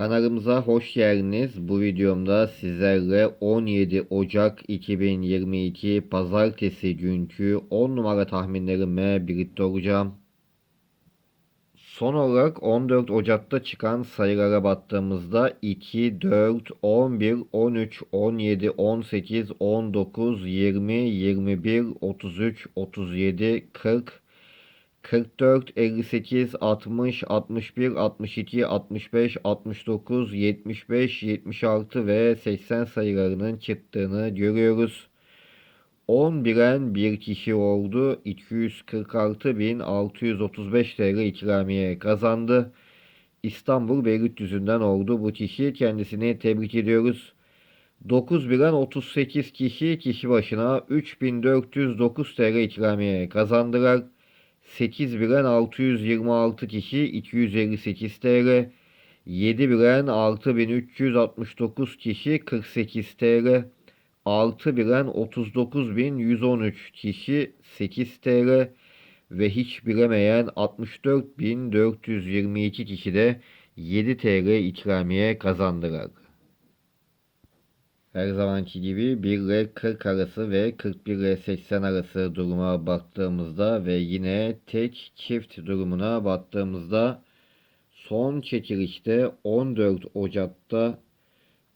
Kanalımıza hoş geldiniz. Bu videomda sizlerle 17 Ocak 2022 Pazartesi günkü 10 numara tahminlerime birlikte olacağım. Son olarak 14 Ocak'ta çıkan sayılara baktığımızda 2, 4, 11, 13, 17, 18, 19, 20, 21, 33, 37, 40, 44, 58, 60, 61, 62, 65, 69, 75, 76 ve 80 sayılarının çıktığını görüyoruz. 10 biren bir kişi oldu. 246.635 TL ikramiye kazandı. İstanbul Beylikdüzü'nden oldu bu kişi. Kendisini tebrik ediyoruz. 9 biren 38 kişi kişi başına 3409 TL ikramiye kazandılar. 8 bilen 626 kişi 258 TL. 7 bilen 6369 kişi 48 TL. 6 bilen 39113 kişi 8 TL. Ve hiç bilemeyen 64422 kişi de 7 TL ikramiye kazandılar. Her zamanki gibi 1 ile 40 arası ve 41 ile 80 arası duruma baktığımızda ve yine tek çift durumuna baktığımızda son çekilişte 14 Ocak'ta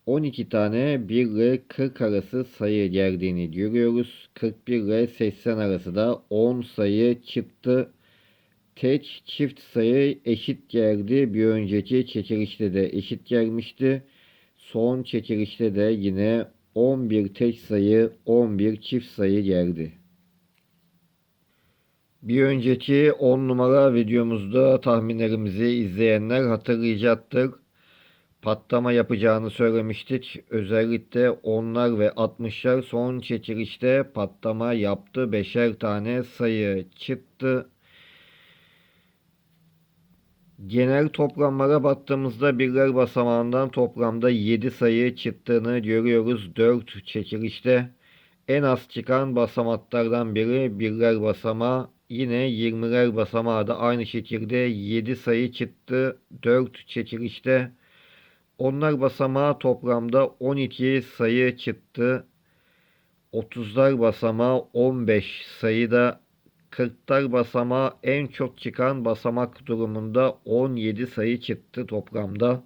12 tane 1 ile 40 arası sayı geldiğini görüyoruz. 41 ile 80 arası da 10 sayı çıktı. Tek çift sayı eşit geldi. Bir önceki çekilişte de eşit gelmişti. Son çekilişte de yine 11 tek sayı, 11 çift sayı geldi. Bir önceki 10 numara videomuzda tahminlerimizi izleyenler hatırlayacaktır. Patlama yapacağını söylemiştik. Özellikle onlar ve 60'lar son çekilişte patlama yaptı. 5'er tane sayı çıktı. Genel toplamlara baktığımızda birler basamağından toplamda 7 sayı çıktığını görüyoruz. 4 çekilişte en az çıkan basamaklardan biri birler basamağı. Yine 20'ler basamağı da aynı şekilde 7 sayı çıktı. 4 çekilişte. Onlar basamağı toplamda 12 sayı çıktı. 30'lar basamağı 15 sayıda 40'lar basamağı en çok çıkan basamak durumunda 17 sayı çıktı toplamda.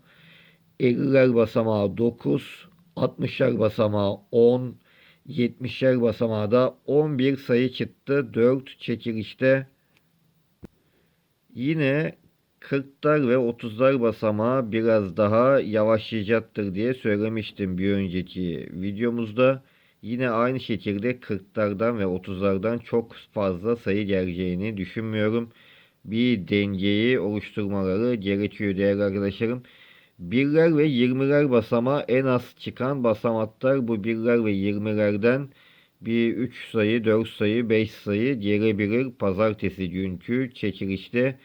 50'ler basamağı 9, 60'lar basamağı 10, 70'ler basamağı da 11 sayı çıktı 4 çekilişte. Yine 40'lar ve 30'lar basamağı biraz daha yavaşlayacaktır diye söylemiştim bir önceki videomuzda. Yine aynı şekilde 40'lardan ve 30'lardan çok fazla sayı geleceğini düşünmüyorum. Bir dengeyi oluşturmaları gerekiyor değerli arkadaşlarım. Birler ve 20'ler basamağı en az çıkan basamaklar bu birler ve 20'lerden bir 3 sayı, 4 sayı, 5 sayı gelebilir pazartesi günkü çekilişte.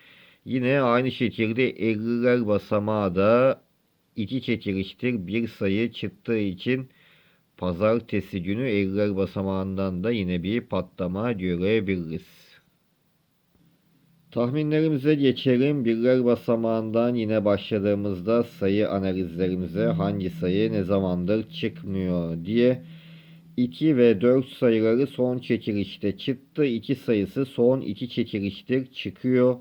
Yine aynı şekilde 50'ler basamağı da iki çekiliştir. Bir sayı çıktığı için Pazartesi günü eller basamağından da yine bir patlama görebiliriz. Tahminlerimize geçelim. Birler basamağından yine başladığımızda sayı analizlerimize hangi sayı ne zamandır çıkmıyor diye 2 ve 4 sayıları son çekilişte çıktı. 2 sayısı son 2 çekiliştir çıkıyor.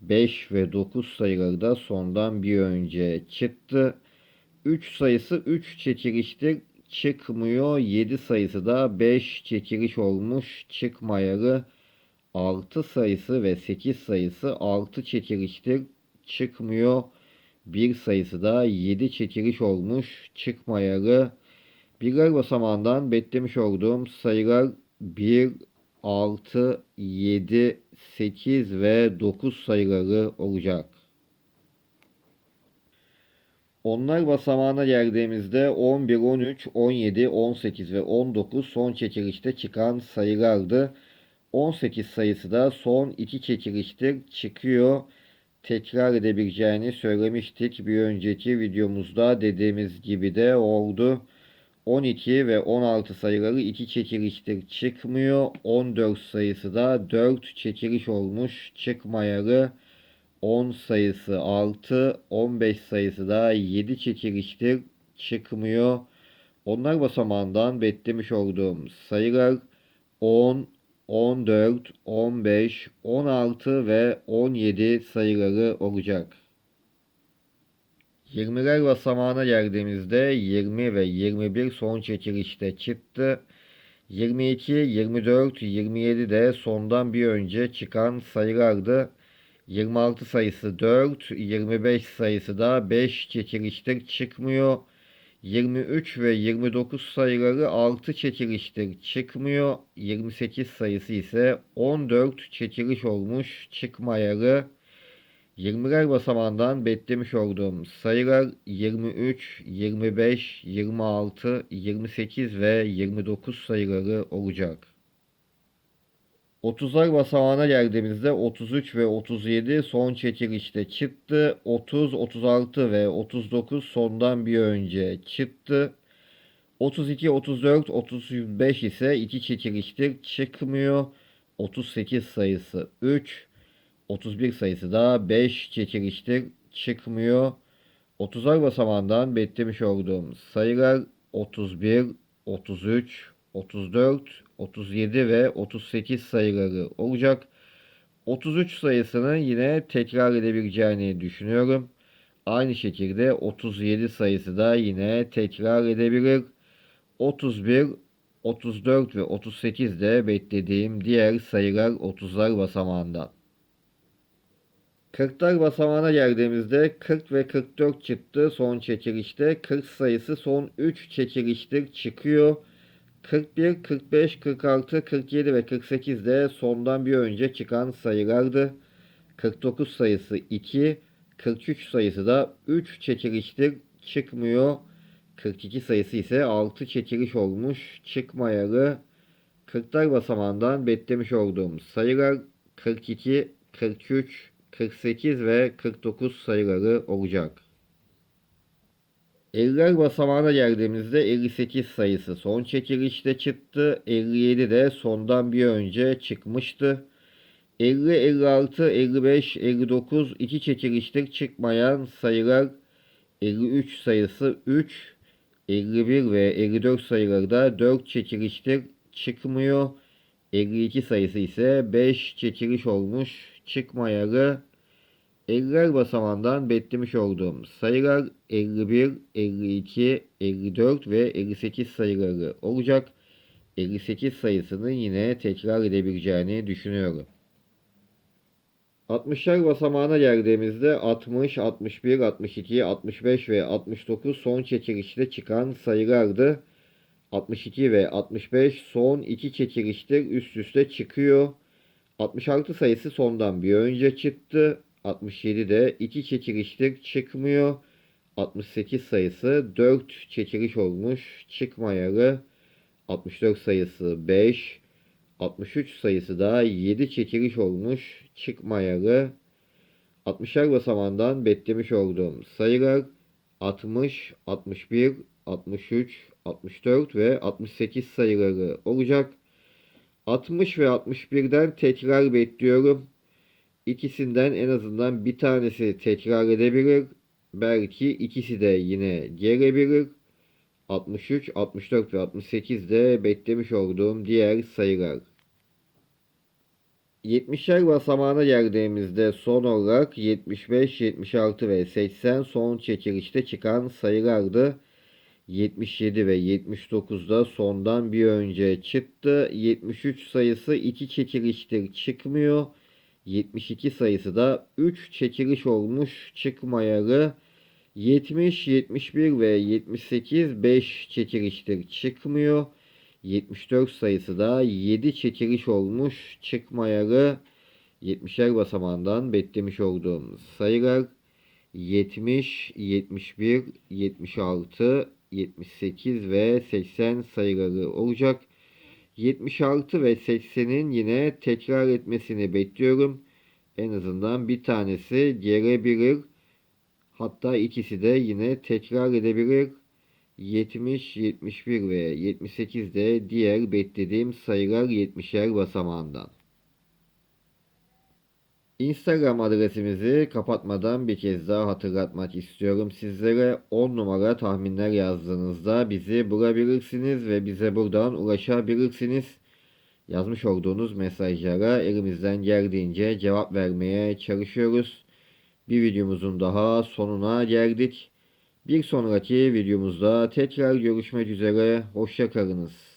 5 ve 9 sayıları da sondan bir önce çıktı. 3 sayısı 3 çekiliştir çıkmıyor. 7 sayısı da 5 çekiliş olmuş çıkmayalı. 6 sayısı ve 8 sayısı 6 çekiliştir çıkmıyor. 1 sayısı da 7 çekiliş olmuş çıkmayalı. Birler basamağından beklemiş olduğum sayılar 1, 6, 7, 8 ve 9 sayıları olacak. Onlar basamağına geldiğimizde 11, 13, 17, 18 ve 19 son çekilişte çıkan sayılardı. 18 sayısı da son iki çekiliştir çıkıyor. Tekrar edebileceğini söylemiştik. Bir önceki videomuzda dediğimiz gibi de oldu. 12 ve 16 sayıları iki çekiliştir çıkmıyor. 14 sayısı da 4 çekiliş olmuş çıkmayalı. 10 sayısı 6, 15 sayısı da 7 çekiliştir. Çıkmıyor. Onlar basamağından beklemiş olduğum sayılar 10, 14, 15, 16 ve 17 sayıları olacak. 20'ler basamağına geldiğimizde 20 ve 21 son çekilişte çıktı. 22, 24, 27 de sondan bir önce çıkan sayılardı. 26 sayısı 4, 25 sayısı da 5 çekiliştir çıkmıyor. 23 ve 29 sayıları 6 çekiliştir çıkmıyor. 28 sayısı ise 14 çekiliş olmuş çıkmayalı. 20'ler basamağından beklemiş olduğum sayılar 23, 25, 26, 28 ve 29 sayıları olacak. 30'lar basamağına geldiğimizde 33 ve 37 son çekilişte çıktı. 30, 36 ve 39 sondan bir önce çıktı. 32, 34, 35 ise iki çekiliştir çıkmıyor. 38 sayısı 3, 31 sayısı da 5 çekiliştir çıkmıyor. 30'lar basamağından beklemiş olduğum sayılar 31, 33, 34, 37 ve 38 sayıları olacak. 33 sayısını yine tekrar edebileceğini düşünüyorum. Aynı şekilde 37 sayısı da yine tekrar edebilir. 31, 34 ve 38 de beklediğim diğer sayılar 30'lar basamağından. 40'lar basamağına geldiğimizde 40 ve 44 çıktı son çekilişte. 40 sayısı son 3 çekiliştir çıkıyor. 41, 45, 46, 47 ve 48 de sondan bir önce çıkan sayılardı. 49 sayısı 2, 43 sayısı da 3 çekiliştir çıkmıyor. 42 sayısı ise 6 çekiliş olmuş çıkmayalı. 40'lar basamağından beklemiş olduğum sayılar 42, 43, 48 ve 49 sayıları olacak. 50'ler basamağına geldiğimizde 58 sayısı son çekilişte çıktı. 57 de sondan bir önce çıkmıştı. 50, 56, 55, 59 iki çekiliştir çıkmayan sayılar 53 sayısı 3, 51 ve 54 sayıları da 4 çekiliştir çıkmıyor. 52 sayısı ise 5 çekiliş olmuş çıkmayalı. 50'ler basamağından beklemiş olduğum sayılar 51, 52, 54 ve 58 sayıları olacak. 58 sayısını yine tekrar edebileceğini düşünüyorum. 60'lar basamağına geldiğimizde 60, 61, 62, 65 ve 69 son çekilişte çıkan sayılardı. 62 ve 65 son iki çekiliştir üst üste çıkıyor. 66 sayısı sondan bir önce çıktı. 67 de 2 çekiliştir çıkmıyor. 68 sayısı 4 çekiliş olmuş çıkmayalı. 64 sayısı 5. 63 sayısı da 7 çekiliş olmuş çıkmayalı. 60'lar basamağından beklemiş olduğum sayılar 60, 61, 63, 64 ve 68 sayıları olacak. 60 ve 61'den tekrar bekliyorum. İkisinden en azından bir tanesi tekrar edebilir. Belki ikisi de yine gelebilir. 63, 64 ve 68 de beklemiş olduğum diğer sayılar. 70'ler basamağına geldiğimizde son olarak 75, 76 ve 80 son çekilişte çıkan sayılardı. 77 ve 79'da sondan bir önce çıktı. 73 sayısı 2 çekiliştir çıkmıyor. 72 sayısı da 3 çekiliş olmuş çıkmayalı. 70, 71 ve 78 5 çekiliştir çıkmıyor. 74 sayısı da 7 çekiliş olmuş çıkmayalı. 70'er basamağından beklemiş olduğum sayılar 70, 71, 76, 78 ve 80 sayıları olacak. 76 ve 80'in yine tekrar etmesini bekliyorum. En azından bir tanesi gelebilir. Hatta ikisi de yine tekrar edebilir. 70, 71 ve 78 de diğer beklediğim sayılar 70'er basamağından. Instagram adresimizi kapatmadan bir kez daha hatırlatmak istiyorum sizlere. 10 numara tahminler yazdığınızda bizi bulabilirsiniz ve bize buradan ulaşabilirsiniz. Yazmış olduğunuz mesajlara elimizden geldiğince cevap vermeye çalışıyoruz. Bir videomuzun daha sonuna geldik. Bir sonraki videomuzda tekrar görüşmek üzere. Hoşça kalınız.